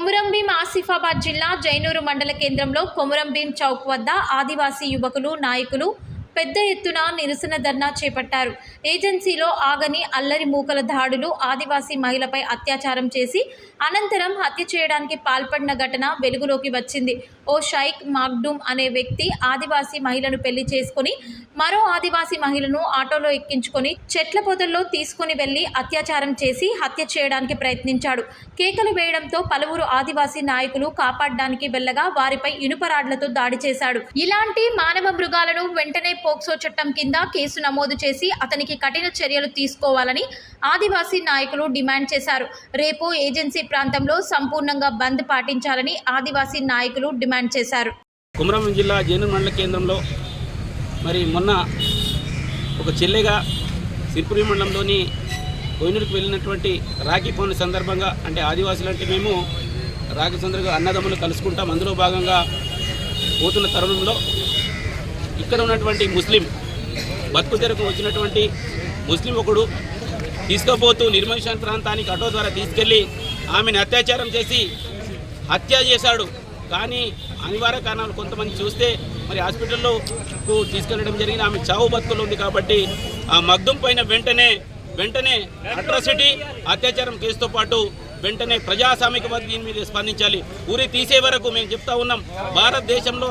కొమురంభీం ఆసిఫాబాద్ జిల్లా జైనూరు మండల కేంద్రంలో కొమురంభీం చౌక్ వద్ద ఆదివాసీ యువకులు నాయకులు పెద్ద ఎత్తున నిరసన ధర్నా చేపట్టారు. ఏజెన్సీలో ఆగని అల్లరి మూకల దాడులు ఆదివాసీ మహిళపై అత్యాచారం చేసి అనంతరం హత్య చేయడానికి పాల్పడిన ఘటన వెలుగులోకి వచ్చింది. ఓ షైక్ మాగ్డూమ్ అనే వ్యక్తి ఆదివాసీ మహిళను పెళ్ళి చేసుకుని మరో ఆదివాసీ మహిళను ఆటోలో ఎక్కించుకొని చెట్ల పొదల్లో తీసుకుని వెళ్ళి అత్యాచారం చేసి హత్య చేయడానికి ప్రయత్నించాడు. కేకలు వేయడంతో పలువురు ఆదివాసీ నాయకులు కాపాడడానికి వెళ్ళగా వారిపై ఇనుపరాడ్లతో దాడి చేశాడు. ఇలాంటి మానవ మృగాలను వెంటనే పోక్సో చట్టం కింద కేసు నమోదు చేసి అతనికి కఠిన చర్యలు తీసుకోవాలని ఆదివాసీ నాయకులు డిమాండ్ చేశారు. రేపు ఏజెన్సీ ప్రాంతంలో సంపూర్ణంగా బంద్ పాటించాలని ఆదివాసీ నాయకులు డిమాండ్ చేశారు. కుమరం జిల్లా జైనూర్ మండల కేంద్రంలో మరి మొన్న ఒక చెల్లెగా సిరిపురి మండలంలోని కోయినూరుకు వెళ్ళినటువంటి రాఖీ పౌర్ణమి సందర్భంగా అంటే ఆదివాసులు అంటే మేము రాఖీ సందర్భంగా అన్నదమ్ములు కలుసుకుంటాం. అందులో భాగంగా పోతున్న తరుణంలో ఇక్కడ ఉన్నటువంటి ముస్లిం బతుకు తెరకు వచ్చినటువంటి ముస్లిం ఒకడు తీసుకుపోతూ నిర్మేషన్ ప్రాంతానికి ఆటో ద్వారా తీసుకెళ్ళి ఆమెను అత్యాచారం చేసి హత్య చేశాడు. కానీ అనివార్య కారణాలు కొంతమంది చూస్తే మరి హాస్పిటల్లో కు తీసుకెళ్ళడం జరిగింది. ఆమె చావు బతుకులు ఉంది కాబట్టి ఆ మగ్ధం పైన వెంటనే వెంటనే అట్రాసిటీ అత్యాచారం కేసుతో పాటు వెంటనే ప్రజాస్వామికవాది దీని మీద స్పందించాలి. ఊరి తీసే వరకు మేము చెప్తా ఉన్నాం. భారతదేశంలో